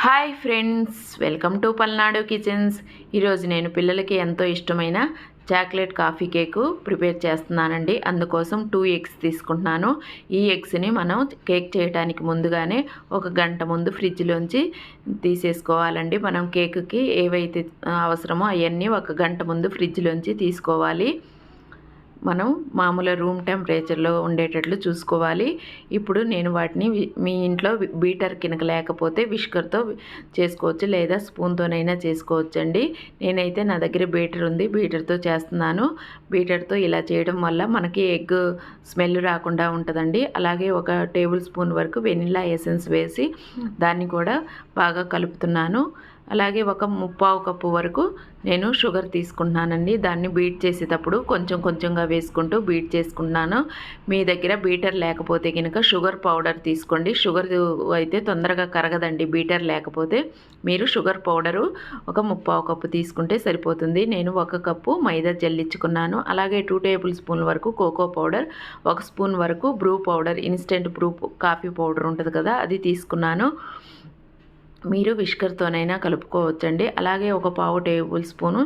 Hi friends welcome to Palnadu kitchens. ఈరోజు నేను పిల్లలకి ఎంతో ఇష్టమైన చాక్లెట్ కాఫీ కేకు ప్రిపేర్ చేస్తున్నానండి. అందుకోసం టూ ఎగ్స్ తీసుకుంటున్నాను. ఈ ఎగ్స్ని మనం కేక్ చేయడానికి ముందుగానే ఒక గంట ముందు ఫ్రిడ్జ్లోంచి తీసేసుకోవాలండి. మనం కేకుకి ఏవైతే అవసరమో అవన్నీ ఒక గంట ముందు ఫ్రిడ్జ్లోంచి తీసుకోవాలి. మనం మామూలు రూమ్ టెంపరేచర్లో ఉండేటట్లు చూసుకోవాలి. ఇప్పుడు నేను వాటిని మీ ఇంట్లో బీటర్ కినక లేకపోతే విష్కర్తో చేసుకోవచ్చు లేదా స్పూన్తోనైనా చేసుకోవచ్చు అండి నేనైతే నా దగ్గర బీటర్ ఉంది బీటర్తో చేస్తున్నాను. బీటర్తో ఇలా చేయడం వల్ల మనకి ఎగ్ స్మెల్ రాకుండా ఉంటుందండి. అలాగే ఒక టేబుల్ స్పూన్ వరకు వెనిలా ఎసెన్స్ వేసి దాన్ని కూడా బాగా కలుపుతున్నాను. అలాగే ఒక ముప్పావు కప్పు వరకు నేను షుగర్ తీసుకుంటున్నానండి. దాన్ని బీట్ చేసేటప్పుడు కొంచెం కొంచెంగా వేసుకుంటూ బీట్ చేసుకుంటున్నాను. మీ దగ్గర బీటర్ లేకపోతే కనుక షుగర్ పౌడర్ తీసుకోండి. షుగర్ అయితే తొందరగా కరగదండి బీటర్ లేకపోతే. మీరు షుగర్ పౌడరు ఒక ముప్పావు కప్పు తీసుకుంటే సరిపోతుంది. నేను ఒక కప్పు మైదా జల్లించుకున్నాను. అలాగే టూ టేబుల్ స్పూన్ వరకు కోకో పౌడర్ ఒక స్పూన్ వరకు Bru powder instant Bru coffee powder ఉంటుంది కదా అది తీసుకున్నాను. మీరు విష్కర్తోనైనా కలుపుకోవచ్చండి. అలాగే ఒక పావు టేబుల్ స్పూను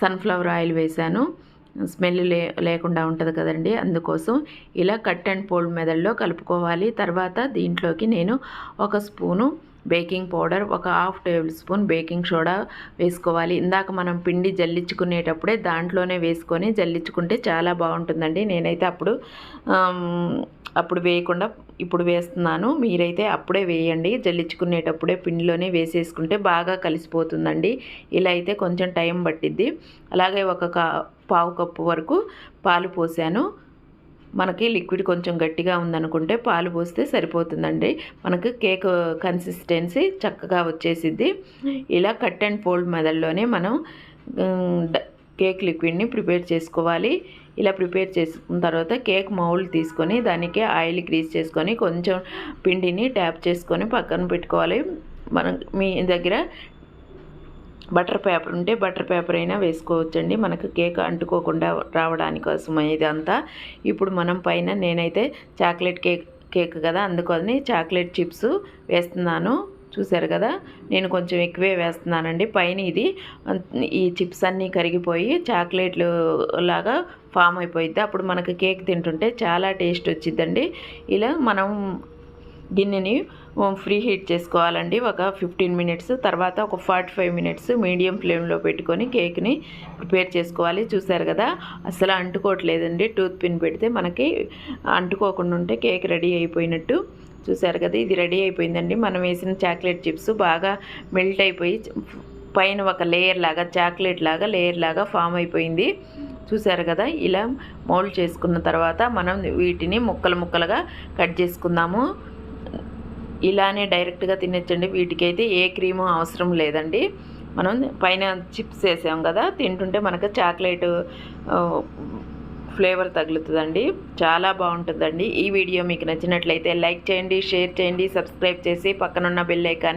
సన్ఫ్లవర్ ఆయిల్ వేశాను. స్మెల్ లే లేకుండా ఉంటుంది కదండి. అందుకోసం ఇలా కట్ అండ్ పోల్డ్ మెదడులో కలుపుకోవాలి. తర్వాత దీంట్లోకి నేను ఒక స్పూను బేకింగ్ పౌడర్ ఒక half tablespoon baking soda వేసుకోవాలి. ఇందాక మనం పిండి జల్లించుకునేటప్పుడే దాంట్లోనే వేసుకొని జల్లించుకుంటే చాలా బాగుంటుందండి. నేనైతే అప్పుడు అప్పుడు వేయకుండా ఇప్పుడు వేస్తున్నాను. మీరైతే అప్పుడే వేయండి. జల్లించుకునేటప్పుడే పిండిలోనే వేసేసుకుంటే బాగా కలిసిపోతుందండి. ఇలా అయితే కొంచెం టైం పట్టిద్ది. అలాగే ఒక పావు కప్పు వరకు పాలు పోసాను. మనకి లిక్విడ్ కొంచెం గట్టిగా ఉందనుకుంటే పాలు పోస్తే సరిపోతుందండి. మనకు కేక్ కన్సిస్టెన్సీ చక్కగా వచ్చేసిద్ది. ఇలా కట్ అండ్ ఫోల్డ్ మెథడ్లోనే మనం కేక్ లిక్విడ్ని ప్రిపేర్ చేసుకోవాలి. ఇలా ప్రిపేర్ చేసుకున్న తర్వాత కేక్ మౌల్డ్ తీసుకొని దానికి ఆయిల్ గ్రీస్ చేసుకొని కొంచెం పిండిని ట్యాప్ చేసుకొని పక్కన పెట్టుకోవాలి. మనం మీ దగ్గర బటర్ పేపర్ ఉంటే బటర్ పేపర్ అయినా వేసుకోవచ్చండి. మనకు కేక్ అంటుకోకుండా రావడానికి కోసం ఇదంతా ఇప్పుడు మనం పైన నేనైతే చాక్లెట్ కేక్ కేక్ కదా అందుకని చాక్లెట్ చిప్స్ వేస్తున్నాను. చూసారు కదా నేను కొంచెం ఎక్కువే వేస్తున్నానండి. పైన ఇది ఈ చిప్స్ అన్నీ కరిగిపోయి చాక్లెట్లు లాగా ఫామ్ అయిపోయిద్ది. అప్పుడు మనకు కేక్ తింటుంటే చాలా టేస్ట్ వచ్చిద్దండి. ఇలా మనం గిన్నెని ఫ్రీ హీట్ చేసుకోవాలండి. ఒక ఫిఫ్టీన్ మినిట్స్ తర్వాత ఒక ఫార్టీ ఫైవ్ మినిట్స్ మీడియం ఫ్లేమ్లో పెట్టుకొని కేక్ని ప్రిపేర్ చేసుకోవాలి. చూసారు కదా? అసలు అంటుకోవట్లేదండి. టూత్ పిన్ పెడితే మనకి అంటుకోకుండా ఉంటే కేక్ రెడీ అయిపోయినట్టు. చూసారు కదా? ఇది రెడీ అయిపోయిందండి. మనం వేసిన చాక్లెట్ చిప్స్ బాగా మెల్ట్ అయిపోయి పైన ఒక లేయర్ లాగా చాక్లెట్ లాగా లేయర్ లాగా ఫామ్ అయిపోయింది. చూసారు కదా? ఇలా మౌల్డ్ చేసుకున్న తర్వాత మనం వీటిని ముక్కలు ముక్కలుగా కట్ చేసుకుందాము. ఇలానే డైరెక్ట్గా తినచ్చండి. వీటికైతే ఏ క్రీము అవసరం లేదండి. మనం పైన చిప్స్ వేసాం కదా తింటుంటే మనకు చాక్లెట్ ఫ్లేవర్ తగులుతుందండి. చాలా బాగుంటుందండి. ఈ వీడియో మీకు నచ్చినట్లయితే లైక్ చేయండి షేర్ చేయండి సబ్స్క్రైబ్ చేసి పక్కనున్న బెల్ ఐకాన్